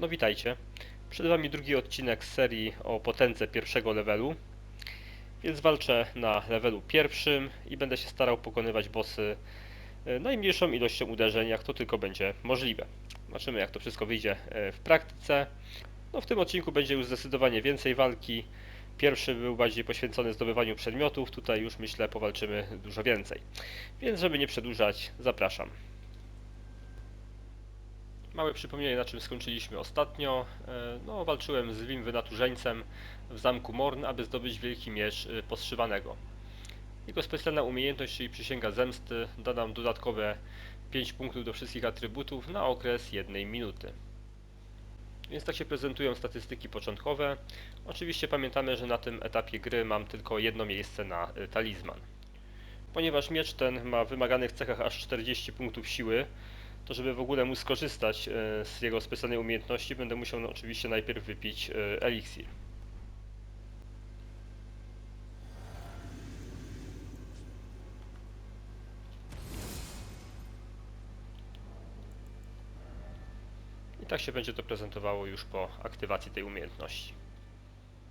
No witajcie. Przed Wami drugi odcinek z serii o potędze pierwszego levelu. Więc walczę na levelu pierwszym i będę się starał pokonywać bossy e, najmniejszą ilością uderzeń, jak to tylko będzie możliwe. Zobaczymy, jak to wszystko wyjdzie e, w praktyce. No, w tym odcinku będzie już zdecydowanie więcej walki. Pierwszy był bardziej poświęcony zdobywaniu przedmiotów, tutaj już myślę powalczymy dużo więcej. Więc żeby nie przedłużać, zapraszam. Małe przypomnienie, na czym skończyliśmy ostatnio. E, No, walczyłem z złym wynaturzeńcem w zamku Morn, aby zdobyć wielki miecz e, poszywanego. Jego specjalna umiejętność, czyli przysięga zemsty, da nam dodatkowe 5 punktów do wszystkich atrybutów na okres jednej minuty. Więc tak się prezentują statystyki początkowe. Oczywiście pamiętamy, że na tym etapie gry mam tylko jedno miejsce na e, talizman. Ponieważ miecz ten ma w wymaganych cechach aż 40 punktów siły, to żeby w ogóle móc skorzystać e, z jego specjalnej umiejętności, będę musiał no, oczywiście najpierw wypić e, eliksir. I tak się będzie to prezentowało już po aktywacji tej umiejętności.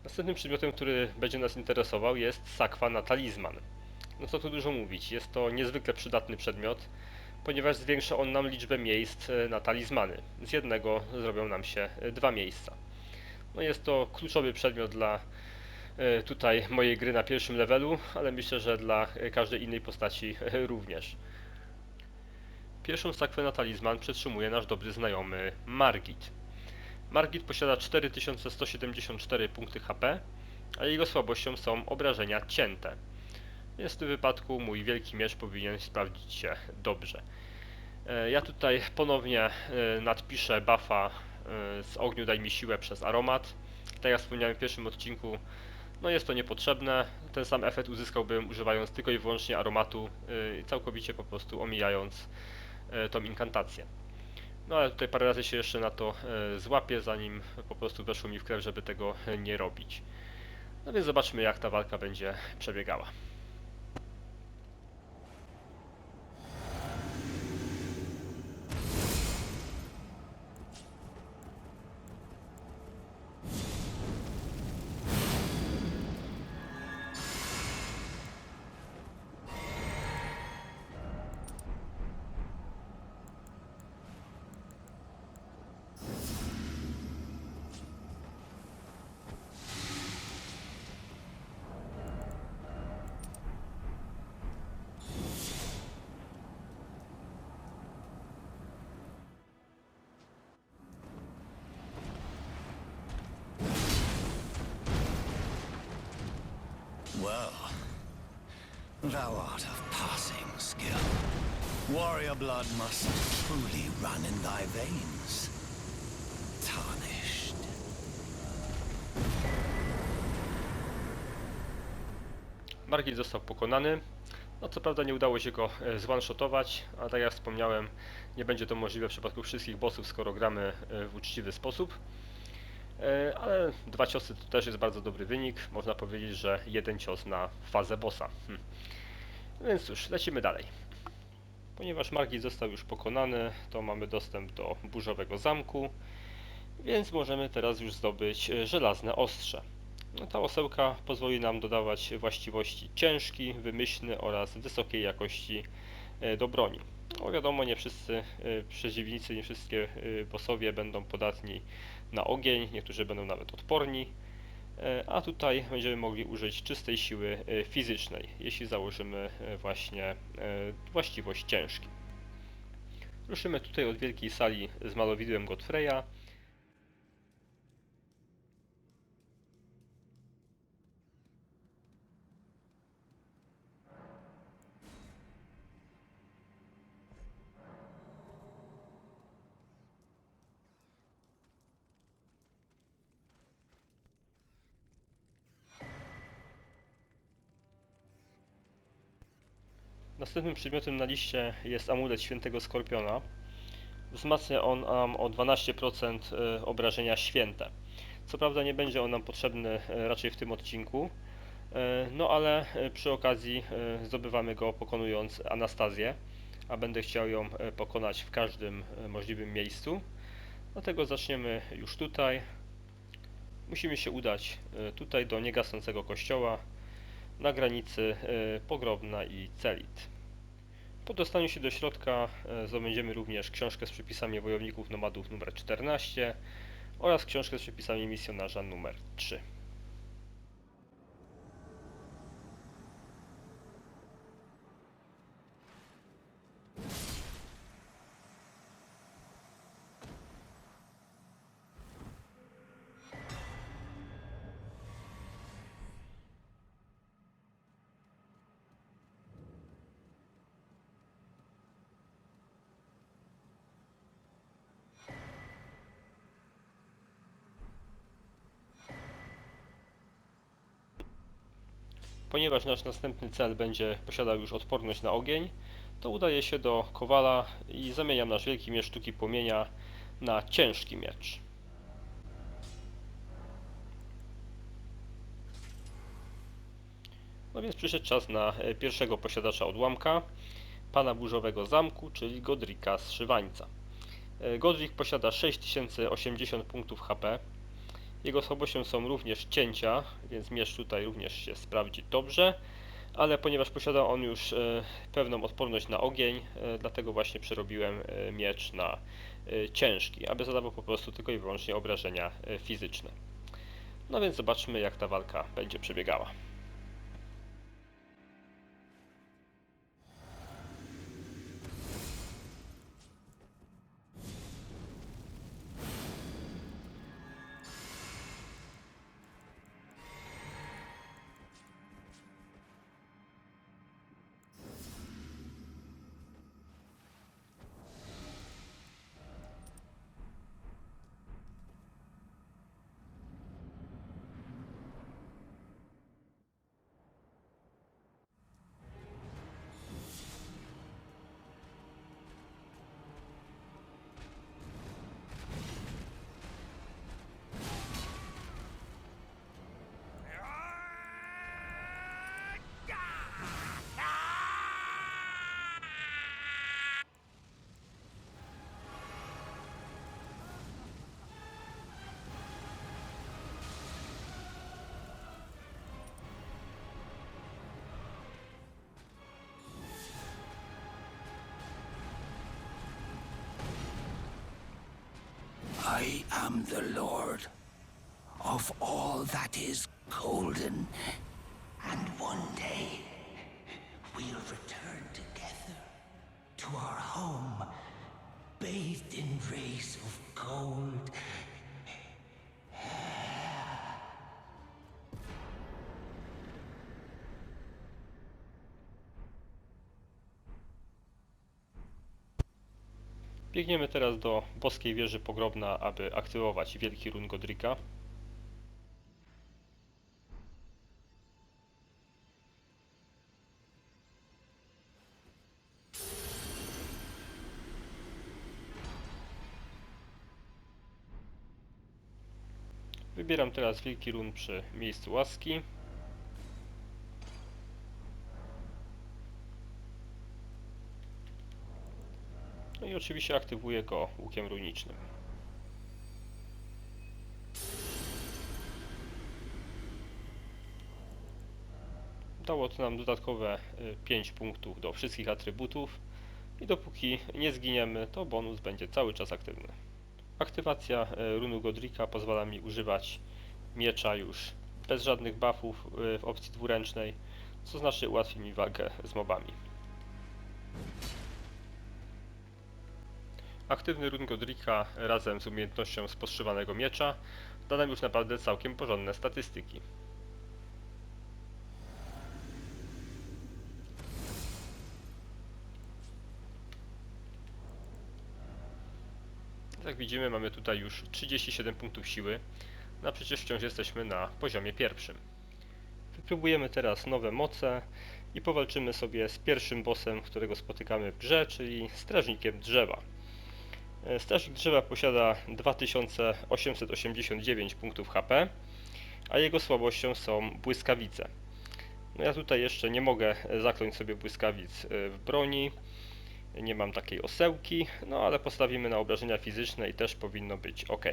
Następnym przedmiotem, który będzie nas interesował jest sakwa na talizman. No co tu dużo mówić, jest to niezwykle przydatny przedmiot, ponieważ zwiększa on nam liczbę miejsc e, na talizmany. Z jednego zrobią nam się e, dwa miejsca. No jest to kluczowy przedmiot dla e, tutaj mojej gry na pierwszym levelu, ale myślę, że dla każdej innej postaci również. Pierwszą sakwę na talizman przetrzymuje nasz dobry znajomy Margit. Margit posiada 4174 punkty HP, a jego słabością są obrażenia cięte. Więc w tym wypadku mój wielki miecz powinien sprawdzić się dobrze. E, Ja tutaj ponownie e, nadpiszę buffa e, z ogniu daj mi siłę przez aromat. Tak jak wspomniałem w pierwszym odcinku, no jest to niepotrzebne. Ten sam efekt uzyskałbym używając tylko i wyłącznie aromatu, całkowicie po prostu omijając tą inkantację. No ale tutaj parę razy się jeszcze na to złapię, zanim po prostu weszło mi w krew, żeby tego nie robić. No więc zobaczmy jak ta walka będzie przebiegała. Well, thou art of passing skill. Warrior blood must truly run in thy veins. Tarnished. Margit został pokonany. No co prawda nie udało się go e, zone-shotować, a tak jak wspomniałem, nie będzie to możliwe w przypadku wszystkich bossów, skoro gramy e, w uczciwy sposób. E, Ale dwa ciosy to też jest bardzo dobry wynik. Można powiedzieć, że jeden cios na fazę bossa. Hm. Więc cóż, lecimy dalej. Ponieważ Margit został już pokonany, to mamy dostęp do burzowego zamku, więc możemy teraz już zdobyć e, żelazne ostrze. No, ta osełka pozwoli nam dodawać właściwości ciężki, wymyślny oraz wysokiej jakości e, do broni. No wiadomo, nie wszyscy przeciwnicy, nie wszystkie e, bossowie będą podatni na ogień, niektórzy będą nawet odporni, e, a tutaj będziemy mogli użyć czystej siły e, fizycznej, jeśli założymy e, właśnie właściwość ciężki. Ruszymy tutaj od wielkiej sali z malowidłem Godfreya. Następnym przedmiotem na liście jest amulet świętego Skorpiona. Wzmacnia on nam o 12% e, obrażenia święte. Co prawda nie będzie on nam potrzebny e, raczej w tym odcinku, e, no ale przy okazji zdobywamy go pokonując Anastazję, a będę chciał ją pokonać w każdym możliwym miejscu. Dlatego zaczniemy już tutaj. Musimy się udać tutaj do niegasnącego kościoła na granicy Pogrobna i Celit. Po dostaniu się do środka e, zdobędziemy również książkę z przepisami wojowników nomadów numer 14 oraz książkę z przepisami misjonarza numer 3. Ponieważ nasz następny cel będzie posiadał już odporność na ogień, to udaje się do Kowala i zamieniam nasz wielki miecz sztuki płomienia na ciężki miecz. No więc przyszedł czas na e, pierwszego posiadacza odłamka, pana burzowego zamku, czyli Godrika z Szywańca. E, Godrik posiada 6080 punktów HP, jego słabością są również cięcia, więc miecz tutaj również się sprawdzi dobrze, ale ponieważ posiada on już e, pewną odporność na ogień, e, dlatego właśnie przerobiłem e, miecz na ciężki, aby zadawał po prostu tylko i wyłącznie obrażenia fizyczne. No więc zobaczmy jak ta walka będzie przebiegała. Am the Lord of all that is golden. Biegniemy teraz do boskiej wieży pogrobna, aby aktywować wielki run Godrika. Wybieram teraz wielki run przy miejscu łaski. No i oczywiście aktywuję go łukiem runicznym. Dało to nam dodatkowe 5 punktów do wszystkich atrybutów i dopóki nie zginiemy, to bonus będzie cały czas aktywny. Aktywacja e, runu Godrika pozwala mi używać miecza już bez żadnych buffów e, w opcji dwuręcznej, co znacznie ułatwi mi walkę z mobami. Aktywny run Godrika razem z umiejętnością sposzywanego miecza da nam już naprawdę całkiem porządne statystyki. Jak widzimy mamy tutaj już 37 punktów siły, no a przecież wciąż jesteśmy na poziomie pierwszym. Wypróbujemy teraz nowe moce i powalczymy sobie z pierwszym bossem, którego spotykamy w grze, czyli strażnikiem drzewa. Strażnik drzewa posiada 2889 punktów HP, a jego słabością są błyskawice. No ja tutaj jeszcze nie mogę zakląć sobie błyskawic e, w broni, Nie mam takiej osełki, no ale postawimy na obrażenia fizyczne i też powinno być ok.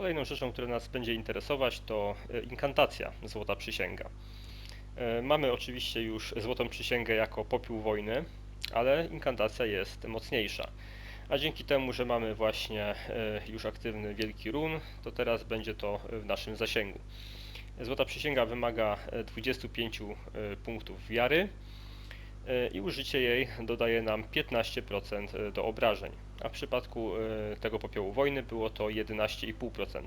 Kolejną rzeczą, która nas będzie interesować, to e, inkantacja Złota Przysięga. E, Mamy oczywiście już Złotą Przysięgę jako popiół wojny, ale inkantacja jest mocniejsza. A dzięki temu, że mamy właśnie e, już aktywny Wielki Run, to teraz będzie to w naszym zasięgu. Złota Przysięga wymaga e, 25 e, punktów wiary i użycie jej dodaje nam 15% do obrażeń, a w przypadku e, tego popiołu wojny było to 11,5%.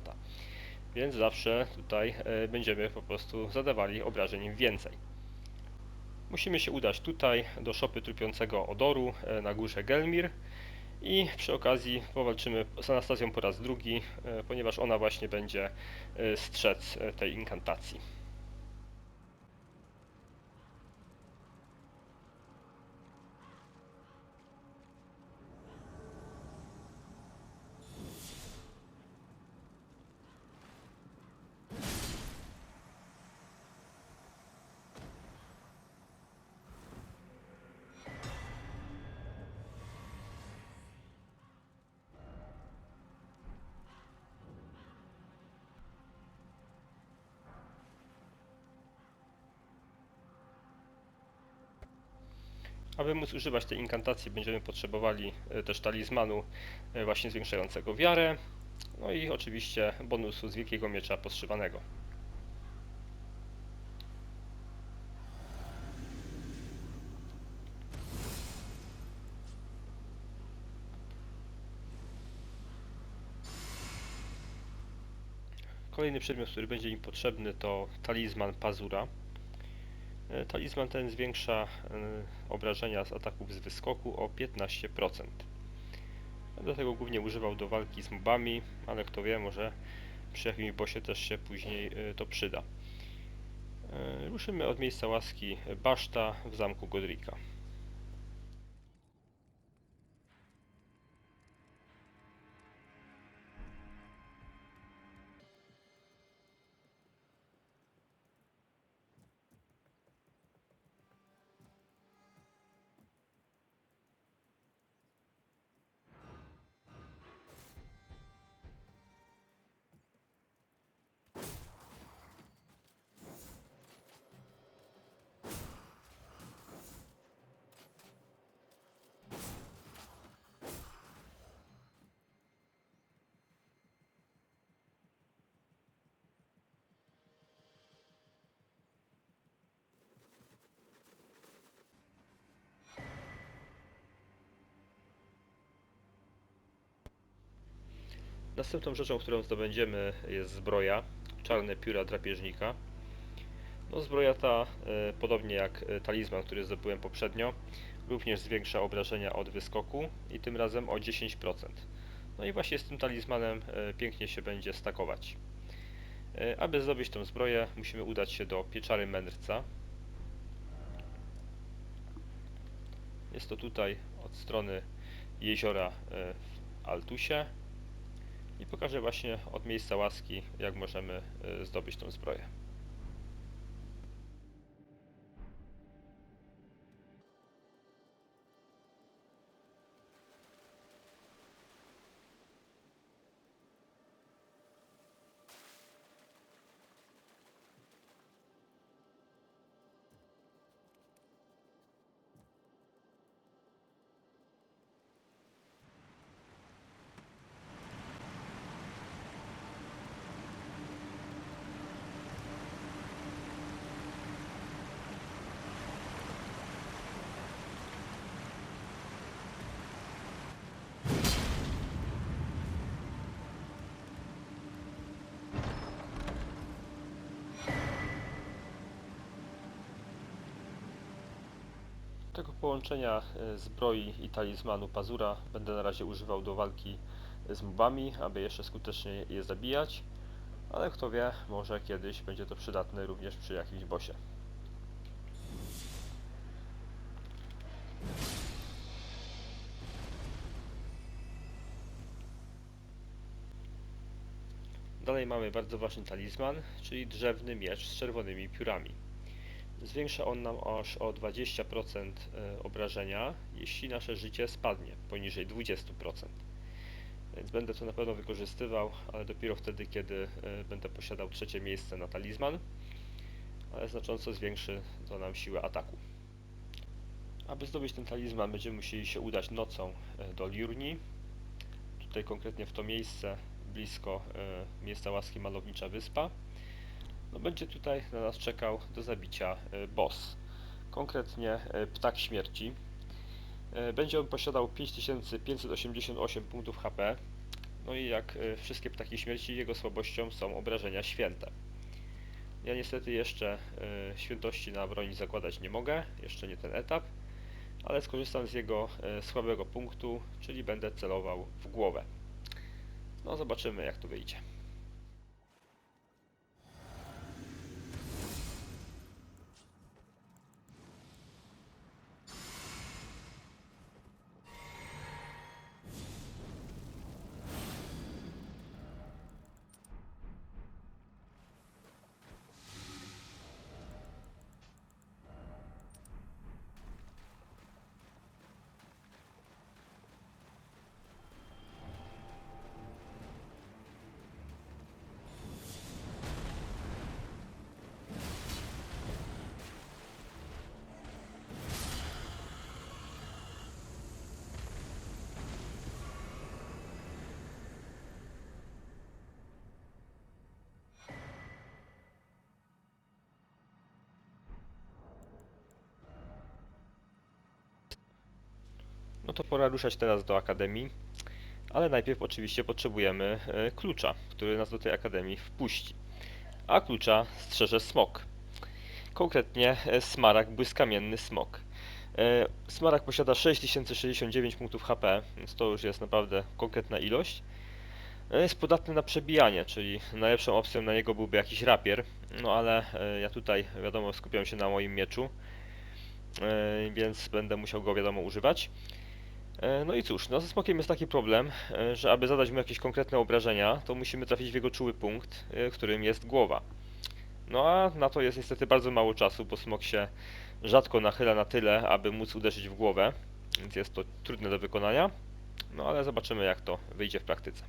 Więc zawsze tutaj e, będziemy po prostu zadawali obrażeń więcej. Musimy się udać tutaj do szopy trupiącego odoru e, na górze Gelmir i przy okazji powalczymy z Anastazją po raz drugi, ponieważ ona właśnie będzie strzec tej inkantacji. Aby móc używać tej inkantacji będziemy potrzebowali e, też talizmanu e, właśnie zwiększającego wiarę, no i oczywiście bonusu z wielkiego miecza podszywanego. Kolejny przedmiot, który będzie mi potrzebny to talizman Pazura. E, Talizman ten zwiększa e, obrażenia z ataków z wyskoku o 15%. Będę tego głównie używał do walki z mobami, ale kto wie, może przy jakimś bossie też się później e, to przyda. Ruszymy od miejsca łaski Baszta w zamku Godrika. Następną rzeczą, którą zdobędziemy jest zbroja, czarne pióra drapieżnika. No, zbroja ta, e, podobnie jak e, talizman, który zdobyłem poprzednio, również zwiększa obrażenia od wyskoku i tym razem o 10%. No i właśnie z tym talizmanem e, pięknie się będzie stakować. Aby zdobyć tą zbroję, musimy udać się do pieczary mędrca. Jest to tutaj od strony jeziora w Altusie. I pokażę właśnie od miejsca łaski, jak możemy e, zdobyć tą zbroję. Tego połączenia e, zbroi i talizmanu Pazura będę na razie używał do walki z mobami, aby jeszcze skutecznie je zabijać, ale kto wie, może kiedyś będzie to przydatne również przy jakimś bosie. Dalej mamy bardzo ważny talizman, czyli drzewny miecz z czerwonymi piórami. Zwiększa on nam aż o 20% e, obrażenia, jeśli nasze życie spadnie poniżej 20%. Więc będę to na pewno wykorzystywał, ale dopiero wtedy, kiedy e, będę posiadał trzecie miejsce na talizman, ale znacząco zwiększy to nam siłę ataku. Aby zdobyć ten talizman, będziemy musieli się udać nocą e, do Liurni. Tutaj konkretnie w to miejsce, blisko miejsca łaski Malownicza Wyspa. No będzie tutaj na nas czekał do zabicia e, boss. Konkretnie e, Ptak Śmierci. E, Będzie on posiadał 5588 punktów HP. No i jak wszystkie Ptaki Śmierci, jego słabością są obrażenia święte. Ja niestety jeszcze świętości na broni zakładać nie mogę, jeszcze nie ten etap, ale skorzystam z jego słabego punktu, czyli będę celował w głowę. No zobaczymy jak to wyjdzie. To pora ruszać teraz do Akademii, ale najpierw oczywiście potrzebujemy e, klucza, który nas do tej Akademii wpuści. A klucza strzeże smok. Konkretnie e, smaragd błyskamienny smok. E, Smaragd posiada 6069 punktów HP, więc to już jest naprawdę konkretna ilość. Jest podatny na przebijanie, czyli najlepszą opcją na niego byłby jakiś rapier, no ale ja tutaj wiadomo skupiam się na moim mieczu, więc będę musiał go wiadomo używać. E, No i cóż, no ze smokiem jest taki problem, e, że aby zadać mu jakieś konkretne obrażenia, to musimy trafić w jego czuły punkt, e, którym jest głowa. No a na to jest niestety bardzo mało czasu, bo smok się rzadko nachyla na tyle, aby móc uderzyć w głowę, więc jest to trudne do wykonania. No ale zobaczymy jak to wyjdzie w praktyce.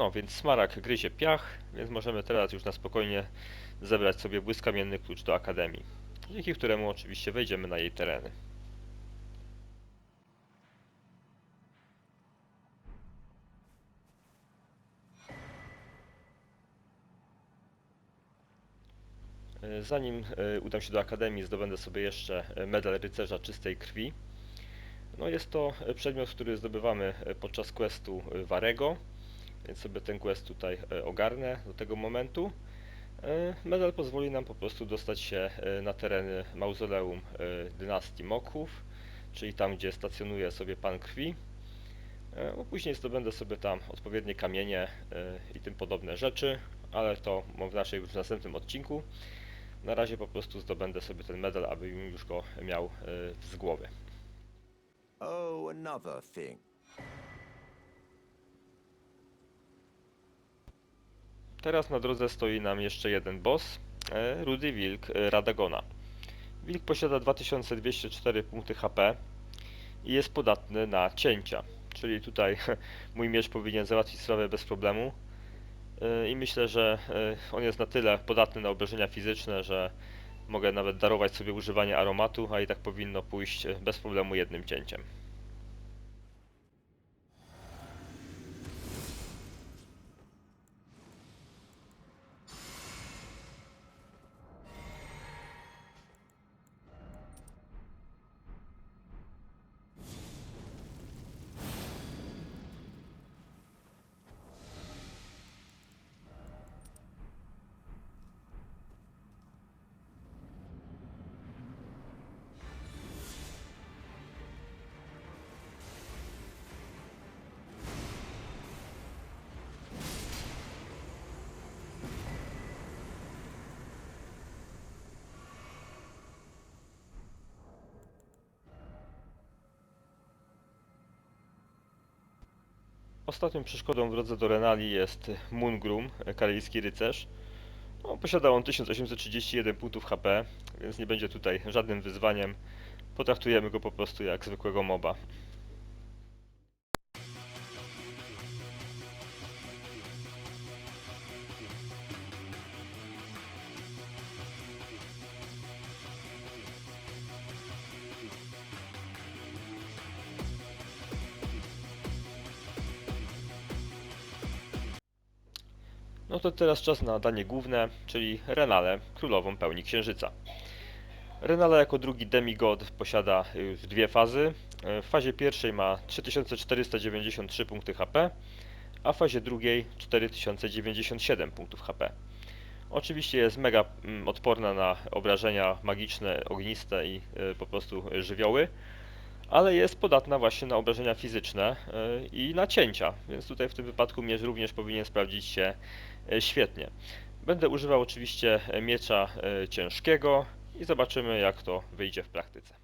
No, więc smaragd gryzie piach, więc możemy teraz już na spokojnie zebrać sobie błyskamienny klucz do Akademii, dzięki któremu oczywiście wejdziemy na jej tereny. Zanim e, udam się do Akademii, zdobędę sobie jeszcze medal rycerza czystej krwi. No jest to przedmiot, który zdobywamy e, podczas questu e, Warego, więc sobie ten quest tutaj e, ogarnę do tego momentu. E, Medal pozwoli nam po prostu dostać się e, na tereny mauzoleum dynastii Mokhów, czyli tam, gdzie stacjonuje sobie Pan Krwi. A Później zdobędę sobie tam odpowiednie kamienie i tym podobne rzeczy, ale to w naszej w następnym odcinku. Na razie po prostu zdobędę sobie ten medal, abym już go miał z głowy. Oh, another thing. Teraz na drodze stoi nam jeszcze jeden boss, e, Rudy Wilk e, Radagona. Wilk posiada 2204 punkty HP i jest podatny na cięcia, czyli tutaj mój miecz powinien załatwić sprawę bez problemu. E, I myślę, że on jest na tyle podatny na obrażenia fizyczne, że mogę nawet darować sobie używanie aromatu, a i tak powinno pójść bez problemu jednym cięciem. Ostatnią przeszkodą w drodze do Renali jest Mungrum, karalijski rycerz. No, posiada on 1831 punktów HP, więc nie będzie tutaj żadnym wyzwaniem. Potraktujemy go po prostu jak zwykłego moba. To teraz czas na danie główne, czyli Renale, królową pełni księżyca. Renala jako drugi demigod posiada już dwie fazy. W fazie pierwszej ma 3493 punkty HP, a w fazie drugiej 4097 punktów HP. Oczywiście jest mega mm, odporna na obrażenia magiczne, ogniste i y, po prostu żywioły, ale jest podatna właśnie na obrażenia fizyczne y, i na cięcia, więc tutaj w tym wypadku miecz również powinien sprawdzić się świetnie. Będę używał oczywiście e, miecza e, ciężkiego i zobaczymy jak to wyjdzie w praktyce.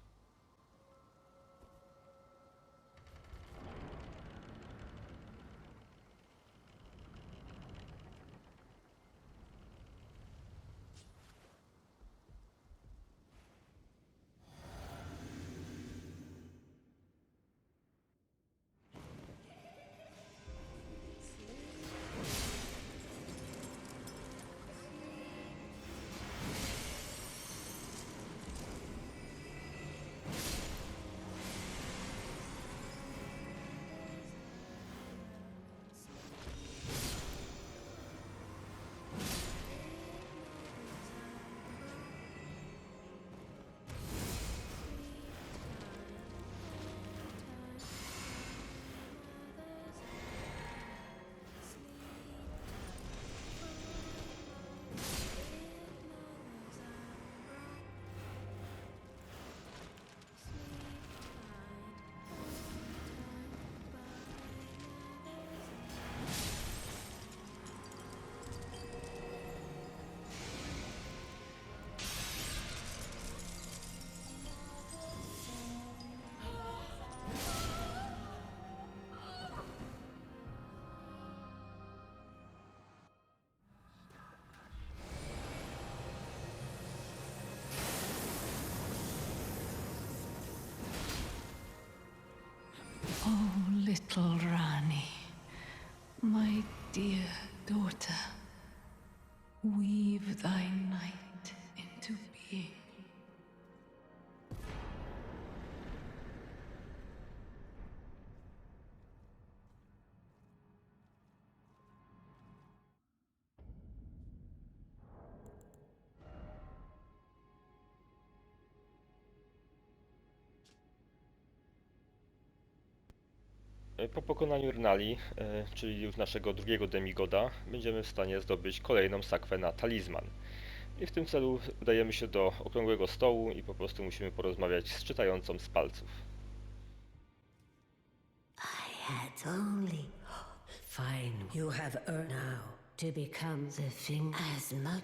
Po pokonaniu Rnali, e, czyli już naszego drugiego demigoda, będziemy w stanie zdobyć kolejną sakwę na talizman. I w tym celu udajemy się do okrągłego stołu i po prostu musimy porozmawiać z czytającą z palców. I had only. Fine, you have earned now to become the thing as much.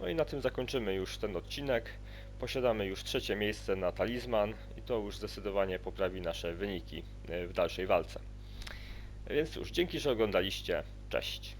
No i na tym zakończymy już ten odcinek. Posiadamy już trzecie miejsce na talizman i to już zdecydowanie poprawi nasze wyniki e, w dalszej walce. Więc cóż, dzięki, że oglądaliście. Cześć.